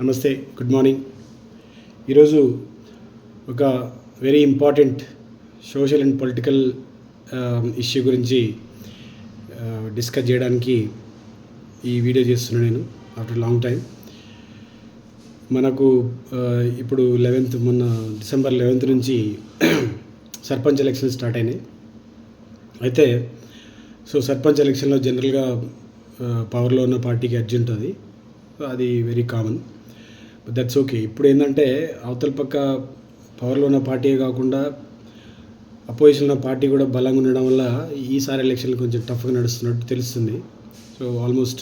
నమస్తే good morning ఈరోజు ఒక very important social and political issue గురించి డిస్కస్ చేయడానికి ఈ వీడియో చేస్తున్నాను నేను ఆఫ్టర్ లాంగ్ టైం మనకు ఇప్పుడు లెవెన్త్ మొన్న డిసెంబర్ లెవెన్త్ నుంచి సర్పంచ్ ఎలక్షన్ స్టార్ట్ అయినాయి. అయితే సో సర్పంచ్ ఎలక్షన్లో జనరల్గా పవర్లో ఉన్న పార్టీకి అర్జెంట్ అది. అది వెరీ కామన్ దట్స్ ఓకే ఇప్పుడు ఏంటంటే అవతల పక్క పవర్లో ఉన్న పార్టీయే కాకుండా అపోజిషన్ ఉన్న పార్టీ కూడా బలంగా ఉండడం వల్ల ఈసారి ఎలక్షన్లు కొంచెం టఫ్గా నడుస్తున్నట్టు తెలుస్తుంది. సో ఆల్మోస్ట్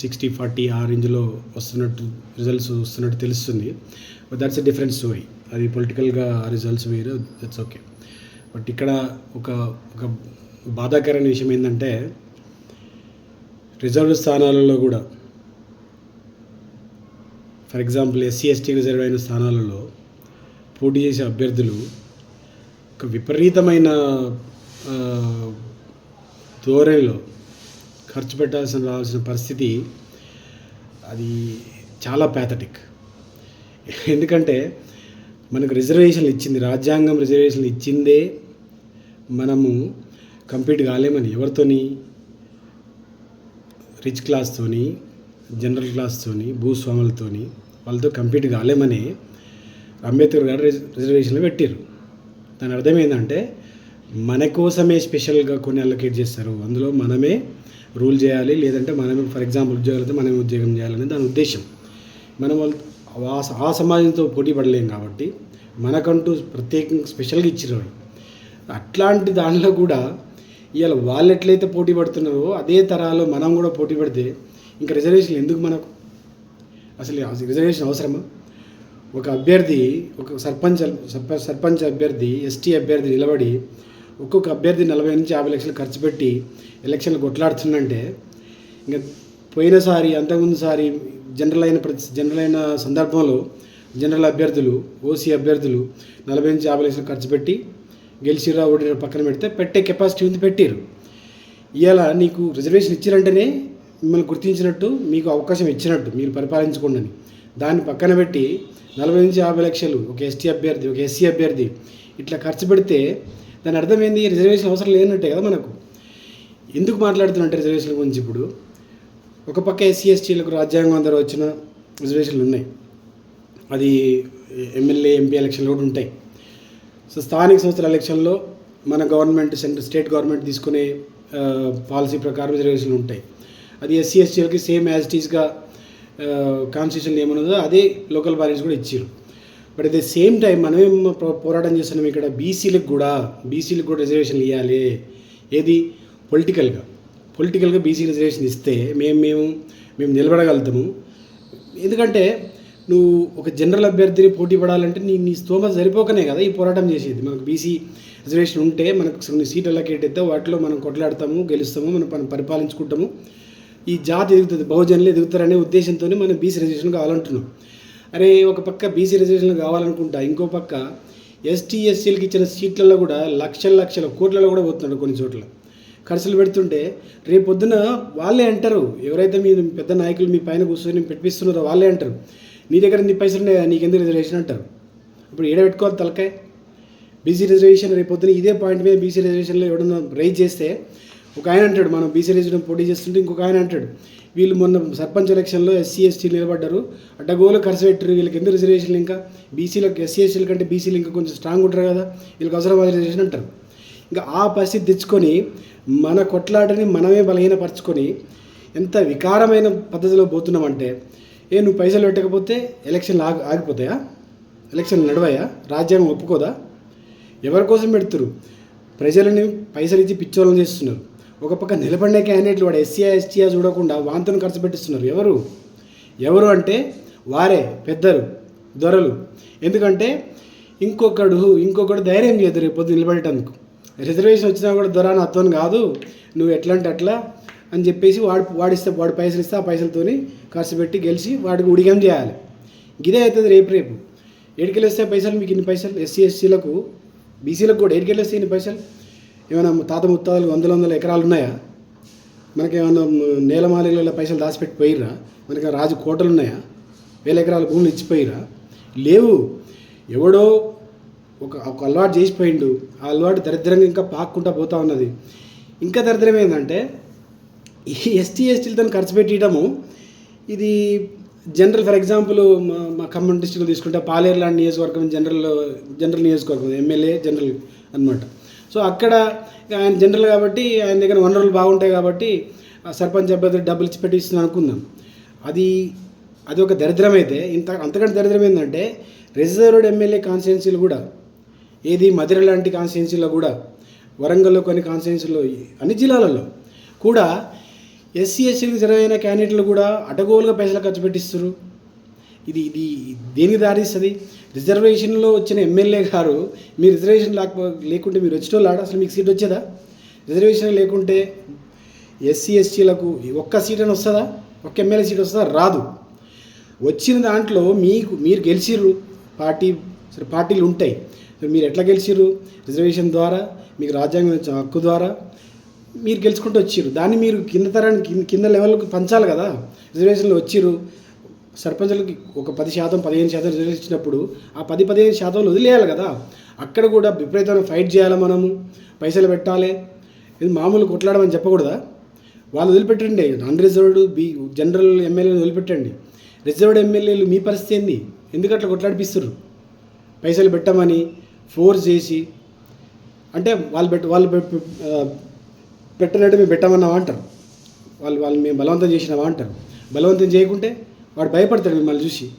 సిక్స్టీ ఫార్టీ ఆ రేంజ్లో వస్తున్నట్టు రిజల్ట్స్ వస్తున్నట్టు తెలుస్తుంది. But that's a different story అది పొలిటికల్గా ఆ రిజల్ట్స్ వేరు దట్స్ ఓకే బట్ ఇక్కడ ఒక ఒక బాధాకరమైన విషయం ఏంటంటే రిజర్వ్ స్థానాలలో కూడా for example SC ST reserve అయిన స్థానాలలో పోటీ చేసే అభ్యర్థులు ఒక విపరీతమైన ధోరణిలో ఖర్చు పెట్టాల్సిన రావాల్సిన పరిస్థితి అది చాలా ప్యాథటిక్ ఎందుకంటే మనకు రిజర్వేషన్లు ఇచ్చింది రాజ్యాంగం రిజర్వేషన్లు ఇచ్చిందే మనము కంపీట్ కాలేమని ఎవరితోని? రిచ్ క్లాస్తోని జనరల్ క్లాస్తోని భూస్వాములతోని వాళ్ళతో కంపీట్ కాలేమని అంబేద్కర్ గారు రిజర్వేషన్లో రిజర్వేషన్లు పెట్టారు దాని అర్థం ఏంటంటే మన కోసమే స్పెషల్గా కొన్ని అలొకేట్ చేస్తారు. అందులో మనమే రూల్ చేయాలి లేదంటే మనమే ఫర్ ఎగ్జాంపుల్ ఉద్యోగాలతో మనమే ఉద్యోగం చేయాలని దాని ఉద్దేశం. మనం వాళ్ళు ఆ స- ఆ సమాజంతో పోటీ పడలేం కాబట్టి మనకంటూ ప్రత్యేకంగా స్పెషల్గా ఇచ్చారు వాళ్ళు అట్లాంటి దానిలో కూడా ఇవాళ వాళ్ళు ఎట్లయితే పోటీ పడుతున్నారో అదే తరాలో మనం కూడా పోటీ పడితే ఇంకా రిజర్వేషన్ ఎందుకు మనకు? అసలు రిజర్వేషన్ అవసరమా? ఒక అభ్యర్థి ఒక సర్పంచ్ సర్పంచ్ అభ్యర్థి ఎస్టీ అభ్యర్థి నిలబడి ఒక్కొక్క అభ్యర్థి నలభై నుంచి యాభై లక్షలు ఖర్చు పెట్టి ఎలక్షన్లు కొట్లాడుతుందంటే ఇంకా పోయినసారి అంతకుముందుసారి జనరల్ అయిన ప్రతి జనరల్ అయిన సందర్భంలో జనరల్ అభ్యర్థులు ఓసీ అభ్యర్థులు నలభై నుంచి యాభై లక్షలు ఖర్చు పెట్టి గెలిచిరా ఓడిరా పక్కన పెడితే పెట్టే కెపాసిటీ ఉంది పెట్టారు ఇవాళ నీకు రిజర్వేషన్ ఇచ్చినంటేనే మిమ్మల్ని గుర్తించినట్టు మీకు అవకాశం ఇచ్చినట్టు మీరు పరిపాలించుకోండి దాన్ని పక్కన పెట్టి నలభై నుంచి యాభై లక్షలు ఒక ఎస్టీ అభ్యర్థి ఒక ఎస్సీ అభ్యర్థి ఇట్లా ఖర్చు పెడితే దాని అర్థం ఏంది? రిజర్వేషన్ అవసరం లేనట్టే కదా మనకు. ఎందుకు మాట్లాడుతున్నట్టు రిజర్వేషన్ గురించి ఇప్పుడు? ఒక పక్క ఎస్సీ ఎస్టీలకు రాజ్యాంగం అందరూ వచ్చిన రిజర్వేషన్లు ఉన్నాయి. అది ఎమ్మెల్యే ఎంపీ ఎలక్షన్లు కూడా ఉంటాయి. సో స్థానిక సంస్థల ఎలక్షన్లో మన గవర్నమెంట్ సెంట్రల్ స్టేట్ గవర్నమెంట్ తీసుకునే పాలసీ ప్రకారం రిజర్వేషన్లు ఉంటాయి. అది ఎస్సీ ఎస్టీలకి సేమ్ యాజ్ ఇట్ కాన్స్టిట్యూషన్ ఏమన్నదో అదే లోకల్ బాడీస్ కూడా ఇచ్చారు but at the same time మనమేం పో- పోరాటం చేస్తున్నాం ఇక్కడ. బీసీలకు కూడా బీసీలకు కూడా రిజర్వేషన్లు ఇవ్వాలి ఏది? పొలిటికల్గా పొలిటికల్గా బీసీ రిజర్వేషన్ ఇస్తే మేము మేము మేము నిలబడగలుగుతాము. ఎందుకంటే నువ్వు ఒక జనరల్ అభ్యర్థిని పోటీ పడాలంటే నీ నీ స్తోమత సరిపోకనే కదా ఈ పోరాటం చేసేది. మనకు బీసీ రిజర్వేషన్ ఉంటే మనకు కొన్ని సీట్లు అలకేట్ అయితే వాటిలో మనం కొట్లాడతాము గెలుస్తాము మనం పని పరిపాలించుకుంటాము. ఈ జాతి ఎదుగుతుంది బహుజనులు ఎదుగుతారనే ఉద్దేశంతో మనం బీసీ రిజర్వేషన్ కావాలంటున్నాం. అరే ఒక పక్క బీసీ రిజర్వేషన్ కావాలనుకుంటా ఇంకో పక్క ఎస్టీ ఎస్సీలకు ఇచ్చిన సీట్లలో కూడా లక్షల లక్షల కోట్లలో కూడా పోతున్నాడు కొన్ని చోట్ల. ఖర్చులు పెడుతుంటే రేపు పొద్దున వాళ్ళే అంటారు ఎవరైతే మీ పెద్ద నాయకులు మీ పైన కూర్చొని పెట్టిస్తున్నారో వాళ్ళే అంటారు నీ దగ్గర నీ పైసలు ఉన్నాయా? నీకెందుకు రిజర్వేషన్ అంటారు. ఇప్పుడు ఏడ పెట్టుకోవాలి తలకాయ? బీసీ రిజర్వేషన్ రేపు పొద్దున ఇదే పాయింట్ మీద బీసీ రిజర్వేషన్లో ఎవడన్నా రైజ్ చేస్తే ఒక ఆయన అంటాడు మనం బీసీ రిజర్వేషన్ పోటీ చేస్తుంటే ఇంకొక ఆయన అంటాడు. వీళ్ళు మొన్న సర్పంచ్ ఎలక్షన్లో ఎస్సీ ఎస్టీ నిలబడ్డారు. అడ్డగోలు ఖర్చు పెట్టారు వీళ్ళకి ఎందుకు రిజర్వేషన్లు ఇంకా? బీసీలకు ఎస్సీ ఎస్టీల కంటే బీసీలు ఇంకా కొంచెం స్ట్రాంగ్ ఉంటారు కదా. వీళ్ళకి అవసరం రిజర్వేషన్ అంటారు. ఇంకా ఆ పరిస్థితి తెచ్చుకొని మన కొట్లాటని మనమే బలహీనపరచుకొని ఎంత వికారమైన పద్ధతిలో పోతున్నామంటే ఏ నువ్వు పైసలు పెట్టకపోతే ఎలక్షన్లు ఆగి ఆగిపోతాయా? ఎలక్షన్లు నడవాయా? రాజ్యాంగం ఒప్పుకోదా? ఎవరి కోసం పెడుతురు ప్రజలని పైసలు ఇచ్చి పిచ్చోళ్ళని చేస్తున్నారు. ఒక పక్క నిలబడిన క్యాండిడేట్లు వాడు ఎస్సీ ఎస్టీఆ చూడకుండా వాంతను ఖర్చు పెట్టిస్తున్నారు. ఎవరు? ఎవరు అంటే వారే పెద్దలు దొరలు. ఎందుకంటే ఇంకొకడు ఇంకొకడు ధైర్యం చేయదు రేపు పొద్దు రిజర్వేషన్ వచ్చినా కూడా దొర అతను కాదు. నువ్వు ఎట్లా అంటే అట్లా అని చెప్పేసి వాడు వాడిస్తే వాడు పైసలు ఇస్తే ఆ పైసలతోని ఖర్చు పెట్టి గెలిచి వాడికి ఉడిగం చేయాలి. ఇదే అవుతుంది రేపు రేపు. ఎడికెళ్ళి వస్తే పైసలు మీకు ఇన్ని పైసలు? ఎస్సీ ఎస్సీలకు బీసీలకు కూడా ఎడికెళ్ళి వస్తే ఇన్ని పైసలు? ఏమైనా తాత ముత్తాలు వందల వందల ఎకరాలు ఉన్నాయా? మనకి ఏమైనా నేలమాలిగల పైసలు దాచిపెట్టి పోయిరా మనకి రాజు కోటలు ఉన్నాయా? వేల ఎకరాల భూములు ఇచ్చిపోయిరా లేవు. ఎవడో ఒక ఒక అలవాటు చేసిపోయిండు. ఆ అలవాటు దరిద్రంగా ఇంకా పాక్కుంటా పోతా ఉన్నది. ఇంకా దరిద్రం ఏంటంటే ఈ ఎస్టీ ఎస్టీలతో ఖర్చు పెట్టడము ఇది జనరల్ ఫర్ ఎగ్జాంపుల్ మా మా ఖమ్మం డిస్టిక్లో తీసుకుంటే పాలేరు లాంటి నియోజకవర్గం జనరల్ జనరల్ నియోజకవర్గం ఎమ్మెల్యే జనరల్ అనమాట సో అక్కడ ఆయన జనరల్ కాబట్టి ఆయన దగ్గర వనరులు బాగుంటాయి కాబట్టి ఆ సర్పంచ్ అభ్యర్థి డబ్బులు ఇచ్చి పెట్టిస్తుంది అనుకుందాం. అది అది ఒక దరిద్రం అయితే ఇంత అంతకంటే దరిద్రం ఏంటంటే రిజర్వ్డ్ ఎమ్మెల్యే కాన్స్టిట్యున్సీలు కూడా ఏది మధుర లాంటి కాన్స్టిట్యున్సీలో కూడా వరంగల్లో కొన్ని కాన్స్టిట్యున్సీలో అన్ని జిల్లాలలో కూడా ఎస్సీ ఎస్సీలకు జరగైన క్యాండిడేట్లు కూడా అటగోలుగా పైసలు ఖర్చు పెట్టిస్తారు ఇది ఇది దేనికి దారిస్తుంది? రిజర్వేషన్లో వచ్చిన ఎమ్మెల్యే గారు మీ రిజర్వేషన్ లేకపో లేకుంటే మీరు వచ్చేటోళ్ళు వాళ్ళు అసలు మీకు సీట్ వచ్చేదా? రిజర్వేషన్ లేకుంటే ఎస్సీ ఎస్టీలకు ఒక్క సీట్ అని వస్తుందా? ఒక్క ఎమ్మెల్యే సీట్ వస్తుందా? రాదు. వచ్చిన దాంట్లో మీకు మీరు గెలిచిర్రు. పార్టీ సరే పార్టీలు ఉంటాయి. మీరు ఎట్లా గెలిచిర్రు? రిజర్వేషన్ ద్వారా మీకు రాజ్యాంగం హక్కు ద్వారా మీరు గెలుచుకుంటూ వచ్చిర్రు. దాన్ని మీరు కింద తరానికి కింద- కింద లెవెల్కి పంచాలి కదా? రిజర్వేషన్లో వచ్చిర్రు. సర్పంచులకి ఒక పది శాతం పదిహేను శాతం రిజర్వేషన్ ఇచ్చినప్పుడు ఆ పది పదిహేను శాతం వదిలేయాలి కదా. అక్కడ కూడా విపరీతమైన ఫైట్ చేయాలి మనము? పైసలు పెట్టాలి? ఇది మామూలు కొట్లాడమని చెప్పకూడదా? వాళ్ళు వదిలిపెట్టండి. నాన్ రిజర్వ్డ్ బి జనరల్ ఎమ్మెల్యేలు వదిలిపెట్టండి. రిజర్వ్డ్ ఎమ్మెల్యేలు మీ పరిస్థితి ఏంది? ఎందుకు అట్లా కొట్లాడిపిస్తారు పైసలు పెట్టమని ఫోర్స్ చేసి అంటే వాళ్ళు పెట్ట వాళ్ళు పె- మేము పెట్టమన్నావా అంటారు వాళ్ళు వాళ్ళు మేము బలవంతం చేసినామా అంటారు బలవంతం చేయకుంటే వాడు భయపడతాడు మిమ్మల్ని చూసి.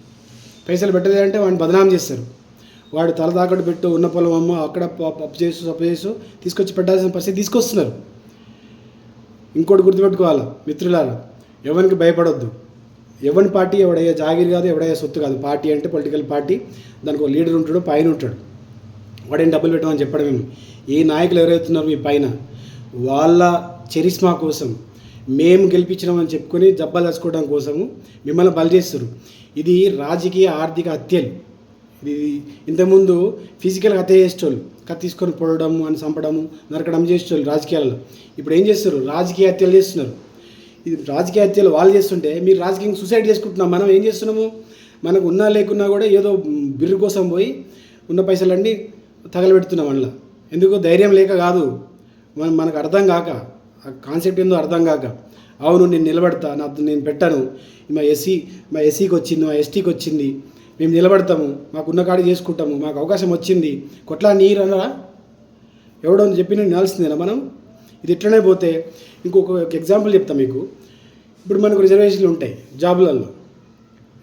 పైసలు పెట్టదే అంటే వాడిని బదనాం చేస్తారు. వాడు తల తాకట్టు పెట్టు ఉన్న పొలం అమ్మ అక్కడ ప- పప్పు చేసు అప్ చేసు తీసుకొచ్చి పెట్టాల్సిన పరిస్థితి తీసుకొస్తున్నారు. ఇంకోటి గుర్తుపెట్టుకోవాలా మిత్రులారా ఎవరికి భయపడొద్దు. ఎవరి పార్టీ ఎవడయ్యే జాగిరి కాదు ఎవడయ్యే సొత్తు కాదు. పార్టీ అంటే పొలిటికల్ పార్టీ దానికి ఒక లీడర్ ఉంటాడు పైన ఉంటాడు. వాడేం డబ్బులు పెట్టమని చెప్పడం మేము ఏ నాయకులు ఎవరైతున్నారో మీ పైన వాళ్ళ చరిస్మా కోసం మేము గెలిపించినామని చెప్పుకొని జబ్బాలు తెచ్చుకోవడం కోసము మిమ్మల్ని బలి చేస్తారు ఇది రాజకీయ ఆర్థిక హత్యలు. ఇది ఇంతకుముందు ఫిజికల్ హత్య చేసేటోళ్ళు కత్తి తీసుకొని పొడడము అని చంపడము నరకడం చేసేటోళ్ళు రాజకీయాల్లో. ఇప్పుడు ఏం చేస్తారు రాజకీయ హత్యలు చేస్తున్నారు. ఇది రాజకీయ హత్యలు వాళ్ళు చేస్తుంటే మీరు రాజకీయంగా సూసైడ్ చేసుకుంటున్నాం. మనం ఏం చేస్తున్నాము? మనకు ఉన్నా లేకున్నా కూడా ఏదో బిర్రు కోసం పోయి ఉన్న పైసలన్నీ తగలబెడుతున్నాం అందులో. ఎందుకు ధైర్యం లేక కాదు. మనం మనకు అర్థం కాక కాన్సెప్ట్ ఏందో అర్థం కాక అవును నేను నిలబడతా నా నేను పెట్టాను. మా ఎస్సీ మా ఎస్సీకి వచ్చింది మా ఎస్టీకి వచ్చింది. మేము నిలబడతాము మాకు ఉన్న కాడి చేసుకుంటాము మాకు అవకాశం వచ్చింది. కొట్లా నీరు అనరా ఎవడో చెప్పిన వినాల్సిందేనా మనం? ఇది ఇట్లనే పోతే ఇంకొక ఎగ్జాంపుల్ చెప్తా మీకు. ఇప్పుడు మనకు రిజర్వేషన్లు ఉంటాయి జాబులలో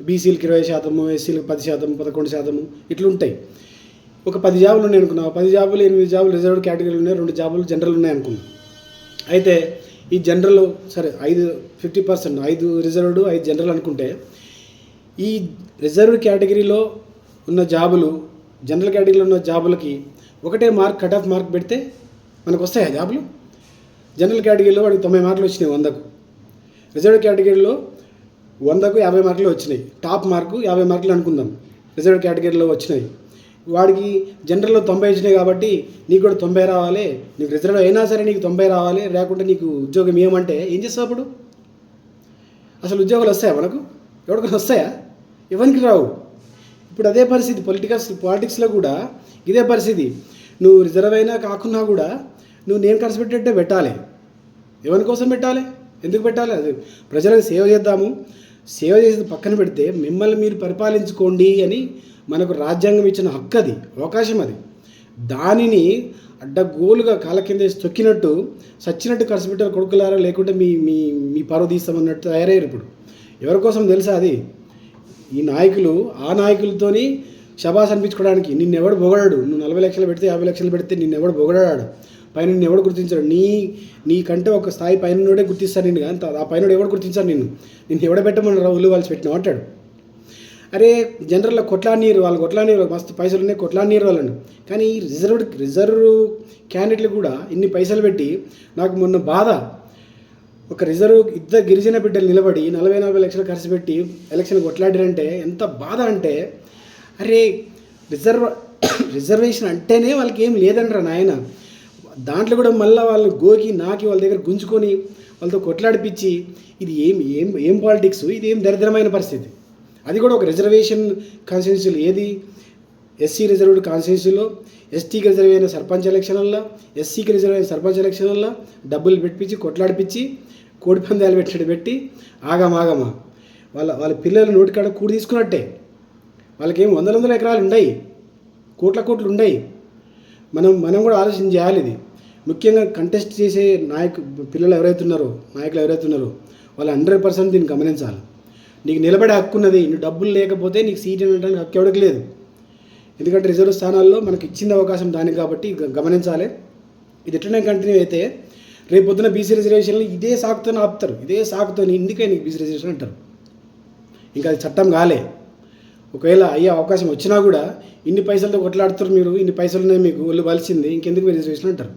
బీసీలకు ఇరవై శాతము ఎస్సీలకు పది శాతం పదకొండు శాతము ఇట్లుంటాయి. ఒక పది జాబులు ఉన్నాయి అనుకున్నా పది జాబులు ఎనిమిది జాబులు రిజర్వ్డ్ కేటగిరీలు ఉన్నాయి రెండు జాబులు జనరల్ ఉన్నాయి అనుకున్నా అయితే ఈ జనరల్ సరే ఐదు ఫిఫ్టీ పర్సెంట్ ఐదు రిజర్వ్డ్ ఐదు జనరల్ అనుకుంటే ఈ రిజర్వ్డ్ కేటగిరీలో ఉన్న జాబులు జనరల్ కేటగిరీలో ఉన్న జాబులకి ఒకటే మార్క్ కట్ ఆఫ్ మార్క్ పెడితే మనకు వస్తాయా జాబులు? జనరల్ కేటగిరీలో వాడికి తొంభై మార్కులు వచ్చినాయి వందకు. రిజర్వ్డ్ కేటగిరీలో వందకు యాభై మార్కులు వచ్చినాయి. టాప్ మార్కు యాభై మార్కులు అనుకుందాం. రిజర్వ్డ్ కేటగిరీలో వచ్చినాయి. వాడికి జనరల్లో తొంభై వచ్చినాయి కాబట్టి నీకు కూడా తొంభై రావాలి. నీకు రిజర్వ్ అయినా సరే నీకు తొంభై రావాలి. లేకుంటే నీకు ఉద్యోగం ఏమంటే ఏం చేస్తావు అప్పుడు? అసలు ఉద్యోగాలు వస్తాయా మనకు? ఎవరికైనా వస్తాయా? ఎవరికి రావు. ఇప్పుడు అదే పరిస్థితి పొలిటికల్స్ పాలిటిక్స్లో కూడా ఇదే పరిస్థితి. నువ్వు రిజర్వ్ అయినా కాకున్నా కూడా నువ్వు నేను ఖర్చు పెట్టేట్టే పెట్టాలి. ఎవరి కోసం పెట్టాలి? ఎందుకు పెట్టాలి? అది ప్రజలకు సేవ చేద్దాము. సేవ చేసేది పక్కన పెడితే మిమ్మల్ని మీరు పరిపాలించుకోండి అని మనకు రాజ్యాంగం ఇచ్చిన హక్కు అది అవకాశం అది. దానిని అడ్డగోలుగా కాళ్ళ కింద తొక్కినట్టు సచ్చినట్టు ఖర్చు పెట్టారు కొడుకులారా లేకుంటే మీ మీ మీ పరువు తీస్తామన్నట్టు తయారయ్యారు ఇప్పుడు. ఎవరి కోసం తెలుసా అది? ఈ నాయకులు ఆ నాయకులతోని శబాస్ అనిపించుకోవడానికి నిన్నెవడు పొగడాడు నువ్వు నలభై లక్షలు పెడితే యాభై లక్షలు పెడితే నిన్నెవడు పొగడాడు పైన నిన్ను ఎవడు గుర్తించాడు? నీ నీకంటే ఒక స్థాయి పైన గుర్తిస్తాడు నిన్ను. కానీ ఆ పైన ఎవడు గుర్తించాడు నిన్ను? నిన్ను ఎవడ పెట్టమని ఉల్లు వాళ్ళు పెట్టినావు? అంటాడు. అరే జనరల్లో కొట్లా నీరు వాళ్ళు కొట్లా నీరు మస్తు పైసలు ఉన్నాయి కొట్లా నీరు వాళ్ళని. కానీ ఈ రిజర్వ్డ్ రిజర్వ్ క్యాండిడేట్లు కూడా ఇన్ని పైసలు పెట్టి నాకు మొన్న బాధ. ఒక రిజర్వ్ ఇద్దరు గిరిజన బిడ్డలు నిలబడి నలభై నలభై లక్షలు ఖర్చు పెట్టి ఎలక్షన్ కొట్లాడారంటే ఎంత బాధ అంటే అరే రిజర్వ్ రిజర్వేషన్ అంటేనే వాళ్ళకి ఏం లేదంటారా నాయన. దాంట్లో కూడా మళ్ళీ వాళ్ళు గోకి నాకి వాళ్ళ దగ్గర గుంజుకొని వాళ్ళతో కొట్లాడిపించి ఇది ఏం ఏం ఏం పాలిటిక్స్ ఇది ఏం దరిద్రమైన పరిస్థితి. అది కూడా ఒక రిజర్వేషన్ కాన్స్టిట్యూన్సీలు ఏది? ఎస్సీ రిజర్వ్డ్ కాన్స్టిట్యూన్సీలో ఎస్టీకి రిజర్వ్ అయిన సర్పంచ్ ఎలక్షన్లలో ఎస్సీకి రిజర్వ్ అయిన సర్పంచ్ ఎలక్షన్లలో డబ్బులు పెట్టించి కొట్లాడిపించి కోడి పందాలు పెట్టడం పెట్టి ఆగమాగమా వాళ్ళ వాళ్ళ పిల్లలు నోటికాడ కూడి తీసుకున్నట్టే. వాళ్ళకి ఏం వందల వందల ఎకరాలు ఉన్నాయి కోట్ల కోట్లు ఉన్నాయి మనం మనం కూడా ఆలోచన చేయాలి ఇది. ముఖ్యంగా కంటెస్ట్ చేసే నాయకు పిల్లలు ఎవరైతే ఉన్నారో నాయకులు ఎవరైతే ఉన్నారో వాళ్ళు హండ్రెడ్ పర్సెంట్ దీన్ని గమనించాలి. నీకు నిలబడే హక్కు ఉన్నది నువ్వు డబ్బులు లేకపోతే నీకు సీట్ అనడానికి హక్కు ఎవరికి లేదు. ఎందుకంటే రిజర్వ్ స్థానాల్లో మనకి ఇచ్చింది అవకాశం దానికి కాబట్టి గమనించాలి. ఇది ఎట్లనే కంటిన్యూ అయితే రేపు పొద్దున బీసీ రిజర్వేషన్లు ఇదే సాకుతో ఆపుతారు. ఇదే సాకుతో ఇందుకే నీకు బీసీ రిజర్వేషన్ అంటారు. ఇంకా అది చట్టం కాలే. ఒకవేళ అయ్యే అవకాశం వచ్చినా కూడా ఇన్ని పైసలతో కొట్లాడుతారు మీరు ఇన్ని పైసలు మీకు ఒళ్ళు వలిసింది ఇంకెందుకు మీరు రిజర్వేషన్ అంటారు?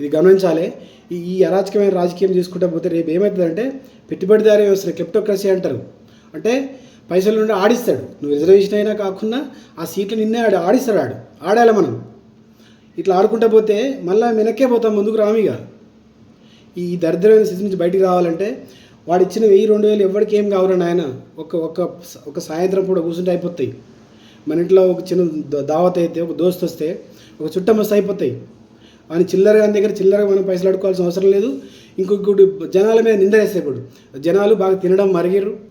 ఇది గమనించాలి. ఈ ఈ అరాచకమైన రాజకీయం చేసుకుంటా పోతే రేపు ఏమవుతుందంటే పెట్టుబడిదారి వ్యవస్థ క్లిప్టోక్రసీ అంటారు. అంటే పైసలు నుండి ఆడిస్తాడు. నువ్వు రిజర్వేషన్ అయినా కాకుండా ఆ సీట్లు నిన్నే ఆడు ఆడిస్తాడు ఆడు. ఆడాలి మనం. ఇట్లా ఆడుకుంటా పోతే మళ్ళీ వెనక్కే పోతాం ముందుకు రామిగా. ఈ దరిద్రమైన స్థితి నుంచి బయటికి రావాలంటే వాడు ఇచ్చిన వెయ్యి రెండు వేలు ఎవరికి ఏం కావాలని నాయన? ఒక ఒక ఒక సాయంత్రం పూట కూర్చుంటే అయిపోతాయి. మన ఇంట్లో ఒక చిన్న దావత్ అయితే ఒక దోస్త్ వస్తే ఒక చుట్టం వస్తే అయిపోతాయి. అని చిల్లరగా దగ్గర చిల్లరగా మనం పైసలు అడుకోవాల్సిన అవసరం లేదు. ఇంకొకటి జనాల మీద నింద వేస్తే ఇప్పుడు జనాలు బాగా తినడం మరిగిరు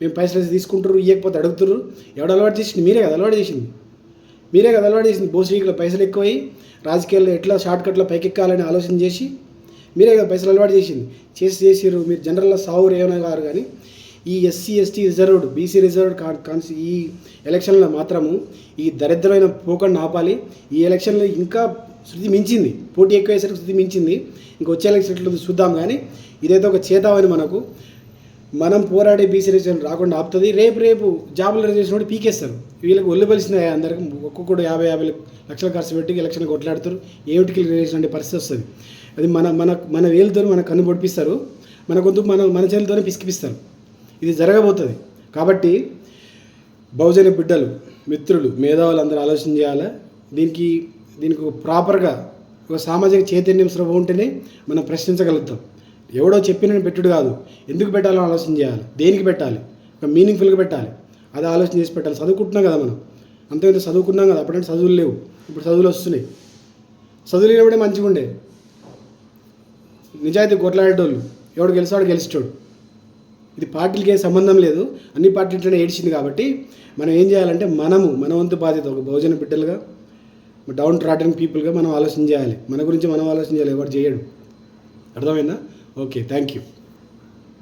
మేము పైసలు వేసి తీసుకుంటారు ఇవ్వకపోతే అడుగుతారు ఎవడు అలవాటు చేసింది? మీరే కదా అలవాటు చేసింది. మీరే కదా అలవాటు చేసింది. భూశ్రీకులో పైసలు ఎక్కువై రాజకీయాల్లో ఎట్లా షార్ట్కట్లో పైకెక్కాలని ఆలోచన చేసి మీరే కదా పైసలు అలవాటు చేసింది. చేసి చేసిరు మీరు జనరల్లో సావురు ఏమైనా గారు కానీ ఈ SC ST reserved BC reserved cons ఈ ఎలక్షన్లో మాత్రము ఈ దరిద్రమైన పోకడిని ఆపాలి. ఈ ఎలక్షన్లో ఇంకా శృతి మించింది. పోటీ ఎక్కువేసరికి శృతి మించింది. ఇంకా వచ్చే ఎలక్షన్లో చూద్దాం కానీ ఇదైతే ఒక చేతావని మనకు మనం పోరాడే బీసీ రిజర్వేషన్ రాకుండా ఆపుతుంది. రేపు రేపు జాబుల రిజర్వేషన్ కూడా పీకేస్తారు. వీళ్ళకి ఒళ్ళు బలిసిన అందరికి ఒక్కొక్కడు యాభై యాభై లక్షలు ఖర్చు పెట్టి ఎలక్షన్ కొట్లాడుతారు. ఏమిటికి రిజర్వేషన్ అంటే పరిస్థితి వస్తుంది. అది మన మన మన వేలుతో మన కన్ను పొడిపిస్తారు. మన గొంతు మన మన చేతులతోనే పిసికిపిస్తారు. ఇది జరగబోతుంది. కాబట్టి బహుజన బిడ్డలు మిత్రులు మేధావులు అందరూ ఆలోచన చేయాలి? దీనికి దీనికి ప్రాపర్గా ఒక సామాజిక చైతన్యం స్రవ ఉంటేనే మనం ప్రశ్నించగలుగుతాం. ఎవడో చెప్పిన పెట్టుడు కాదు. ఎందుకు పెట్టాలో ఆలోచన చేయాలి. దేనికి పెట్టాలి? ఒక మీనింగ్ఫుల్గా పెట్టాలి. అది ఆలోచన చేసి పెట్టాలి. చదువుకుంటున్నాం కదా మనం. అంతేంత చదువుకున్నాం కదా. అప్పుడంటే చదువులు లేవు. ఇప్పుడు చదువులు వస్తున్నాయి. చదువు లేనప్పుడే మంచిగా ఉండే. నిజాయితీ కొట్లాడేటోళ్ళు. ఎవడు గెలిచాడు గెలిచేటోడు. ఇది పార్టీలకి ఏం సంబంధం లేదు. అన్ని పార్టీలతోనే ఏడ్చింది కాబట్టి మనం ఏం చేయాలంటే మనము మన వంతు బాధ్యత ఒక బహుజన బిడ్డలుగా డౌన్ ట్రాటన్ పీపుల్గా మనం ఆలోచన చేయాలి. మన గురించి మనం ఆలోచన చేయాలి. ఎవరు చేయడు. అర్థమైందా? Okay thank you